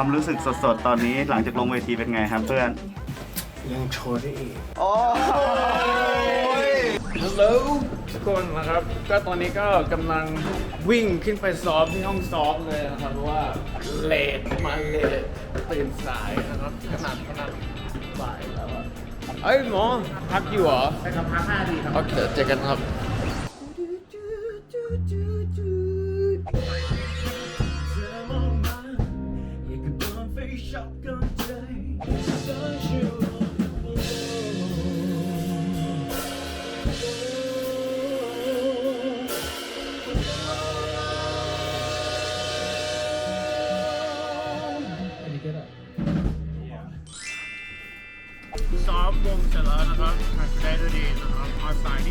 ความรู้สึกสดๆ ตอนนี้หลังจากลงเวทีเป็นไงครับเพื่อน ยังโชว์ได้อีก โอ้ย ฮัลโหลทุกคนนะครับ ก็ตอนนี้ก็กำลังวิ่งขึ้นไปซ้อมที่ห้องซ้อมเลยนะครับเพราะว่าเลทมาเลทตื่นสายนะครับขนาดขนาดบ่ายแล้วอะเอ้ยหมอพักอยู่เหรอใช่ครับพักห้าทีครับโอเคเจอกันครับ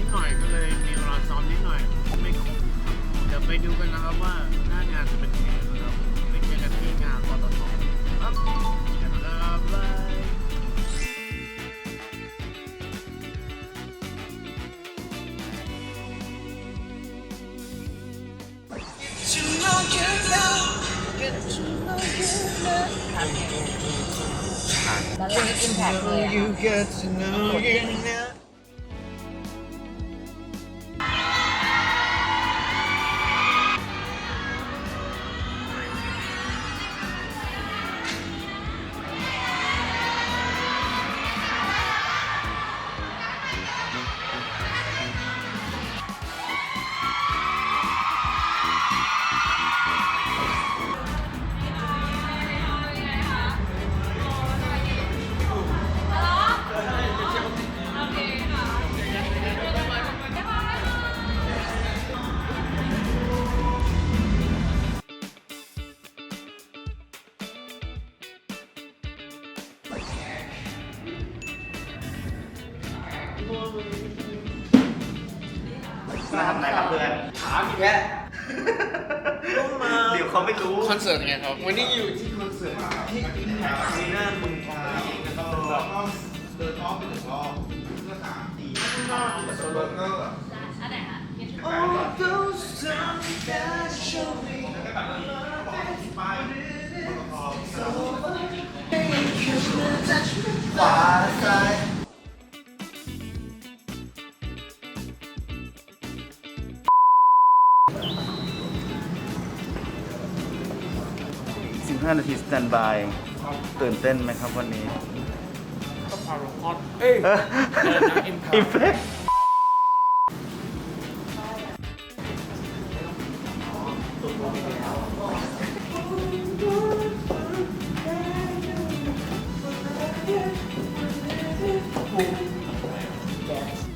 ดหน่อยก็เลยมีเวลาซ้อมนิดหน่อยไม่ครบครับเดี๋ยวไปดูกันนะครับว่าหน้างานจะเป็นยังไงนะครับไปเจอกันที่งานปตทครับเจอกันครับบายแล้วเรื่องอิมแพคเลยอะ มาทำอะไรครับเพื่อนถามอีกแค่เดี๋ยวเขาไม่รู้คอนเสิร์ตไงครับ วันนี้อยู่ที่คอนเสิร์ตที่อินแพคอารีนาเมืองทองแล้วก็เดินรอบไปหนึ่งรอบก็สามตีข้างนอกโซโลเก็อะไรนคะ Oh, those times that 15 นาทีสแตนบาย ตื่นเต้นไหมครับวันนี้ ก็พาราคอดเอ้ยเออนะอิมอินเฟค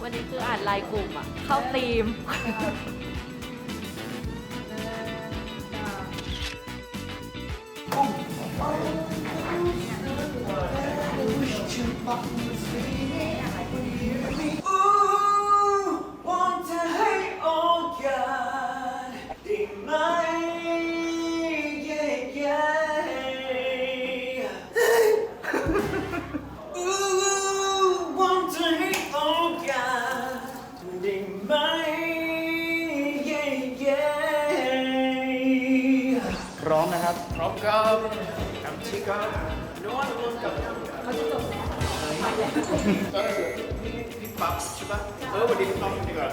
วันนี้คืออ่านลายกลุ่มอะ เข้าทีม พร้อมนะครับ พร้อมกับทำชิคกับ เออพี่พี่ปั๊บใช่ปะเออวันนี้พี่ปั๊บดีกว่า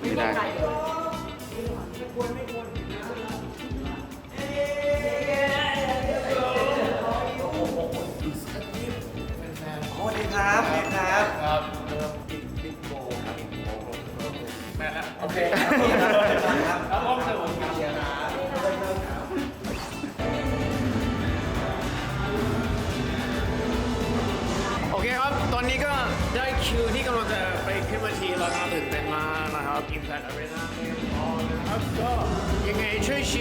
ไม่ได้สวัสดีครับสวัสดีครับ ครับบิ๊กบิ๊กโบครับโบแม่ละโอเคครับครับแล้วพร้อมเสมอครัากนะครับ Impact Arena นะครับก็ยังไงช่วยเ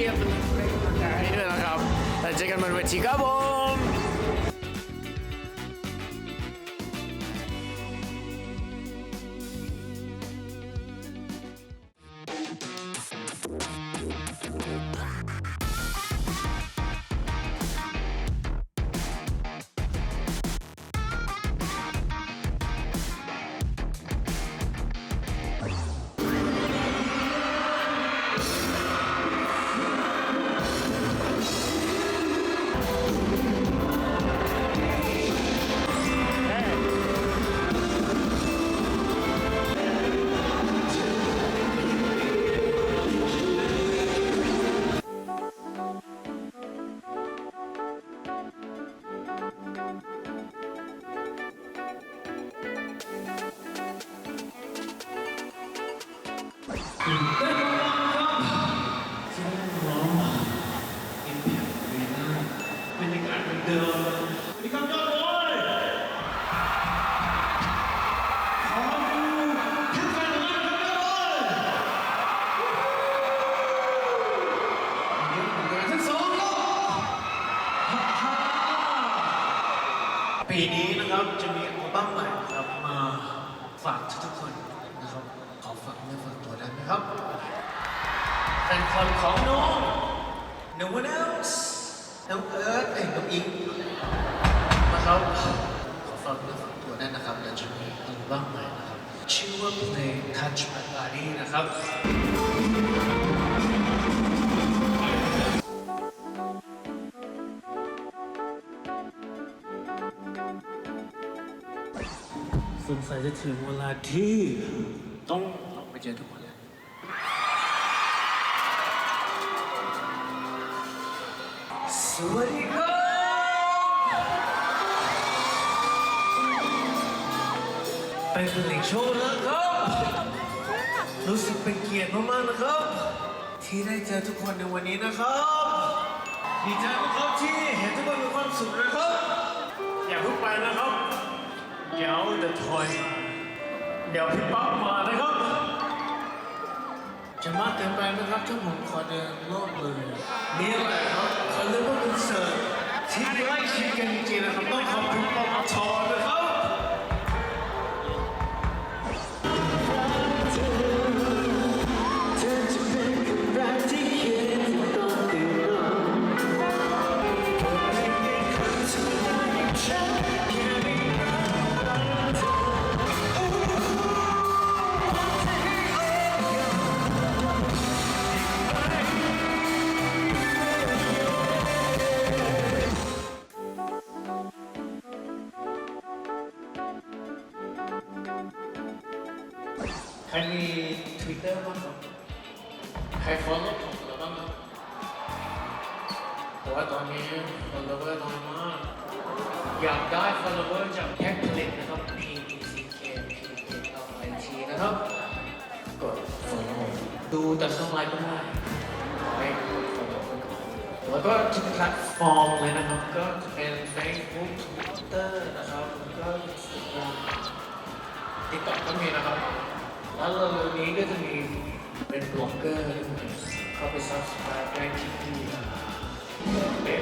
ปีนี้นะครับจะมีอัลบั้มใหม่ครับมาฝากทุกๆคนนะครับ ขอฝากเนื้อฝากตัวได้ไหมครับ แฟนคลับของน้อง No one else น้องเอิร์ธเอ้ยน้องอิงนะครับขอฝากเนื้อฝากตัวได้นะครับและจะมีอัลบั้มใหม่นะครับ ชื่อว่าเพลง Touch My Body นะครับสงสัยจะถึงเวลาที่ต้องออกไปเจอทุกคน สวัสดีครับเป็นผลิตโชว์แล้วครับ รู้สึกเป็นเกียรติมากๆนะครับ ที่ได้เจอทุกคนในวันนี้นะครับ ดีใจมากครับที่เห็นทุกคนมีความสุขนะครับ อย่าเพิ่งไปนะครับ เดี๋ยวเดอะทอย เดี๋ยวพี่ป๊อปมานะครับ จะมากเกินไปไหมครับถ้าผมขอเดินรอบเลยนี่แหละครับ เขาเรียกว่าคอนเสิร์ตที่ใกล้ชิดกันจริงๆนะครับต้องขอบคุณปปทนะค ใครมี Twitter บ้างครับใคร follow ผมแล้วบ้างครับเพราะว่าตอนนี้ follower น้อยมาก อยากได้ follower จากแพ็คผลิตนะครับ P P C K P K L I T นะครับ กด follow ดูแต่ข้างไลน์ก็ได้ไม่กด follow ไปก่อนแล้วก็ทุกแพลตฟอร์มเลยนะครับ ก็เป็น Facebook Twitter นะครับ แล้วก็ Instagram ติ๊กต็อก็มีนะครับ แล้วเร็วๆนี้ก็จะมีเป็นบล็อกเกอร์เข้าไป subscribe ได้ที่นี่เป็น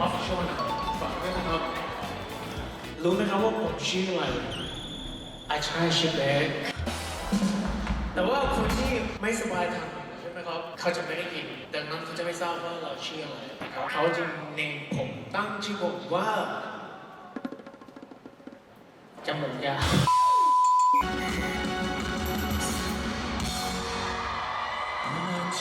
ออฟช o นะฝากด้วยนะครับ รู้ไหมครับว่าผมชื่ออะไรไอชายชื่อเบกแต่ว่าคนที่ไม่สบายทางใช่ไหมครับ เขาจะไม่ได้ยิน ดังนั้นเขาจะไม่ทราบว่าเราชื่ออะไรนะครับเขาจึงเนมผมตั้งชื่อผมว่าจมูกยาว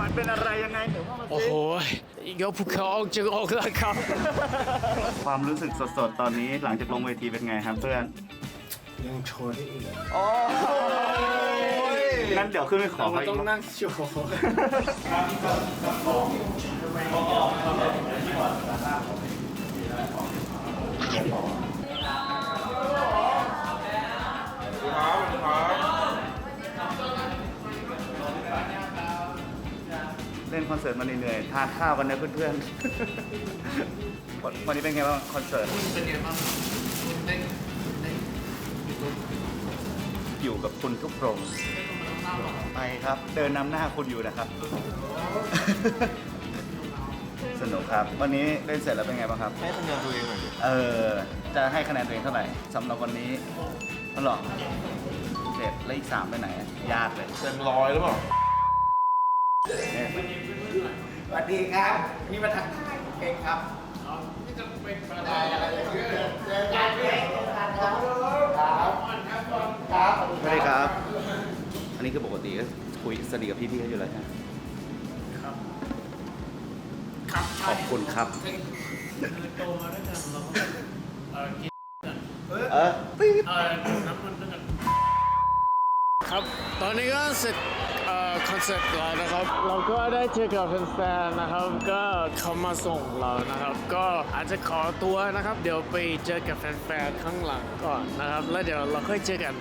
มันเป็นอะไรยังไงเดี๋ยวว่ามาโอ้โหยกภูเขาออกจากอกแล้วครับ ความรู้สึกสดๆ ตอนนี้หลังจากลงเวทีเป็นไงครับเพื่อนยังโชว์ได้อีกงั้นเดี๋ยวขึ้นไปขอเขาอีต้องนั่งโชว์ นคอนเสิร์ตมาเหนื่อยๆทานข้าวกันนะเพื่อนๆ วันวันนี้เป็นไงบ้างคอนเสิร์ตเป็นยังไงบ้างคุณเต้นเต้นอยู่กับคุณทุกโปรงไปครับ เดินนำหน้าคุณอยู่นะครับ สนุกครับ วันนี้เล่นเสร็จแล้วเป็นไงบ้างครับ ให้คะแนนตัวเองหน่อยดิเออ จะให้คะแนนตัวเองเท่าไหร่สำหรับวันนี้นั่นหรอเจ็ดแล้วอีกสามไปไหน ยากเลย เต็มร้อยหรือเปล่า วัสดีครับ นี่มาทางเพลงครับนี่จะเป็นอะไรเจอกันเพลงครับครับครับสวัสดีครับนนี้คือปกติก็คุยสนิทกับพี่ๆเขาอยู่แล้วใช่ไหมครับครับขอบคุณครับคือโตมาด้วยกันเราก็เออกินกันเออปิ๊บเออดื่มน้ำมันด้วยกัน ครับ ตอนนี้ก็เสร็จคอนเสิร์ตแล้วนะครับ เราก็ได้เจอกับแฟนๆนะครับ ก็เขามาส่งเรานะครับ ก็อาจจะขอตัวนะครับ เดี๋ยวไปเจอกับแฟนๆข้างหลังก่อนนะครับ แล้วเดี๋ยวเราค่อยเจอกัน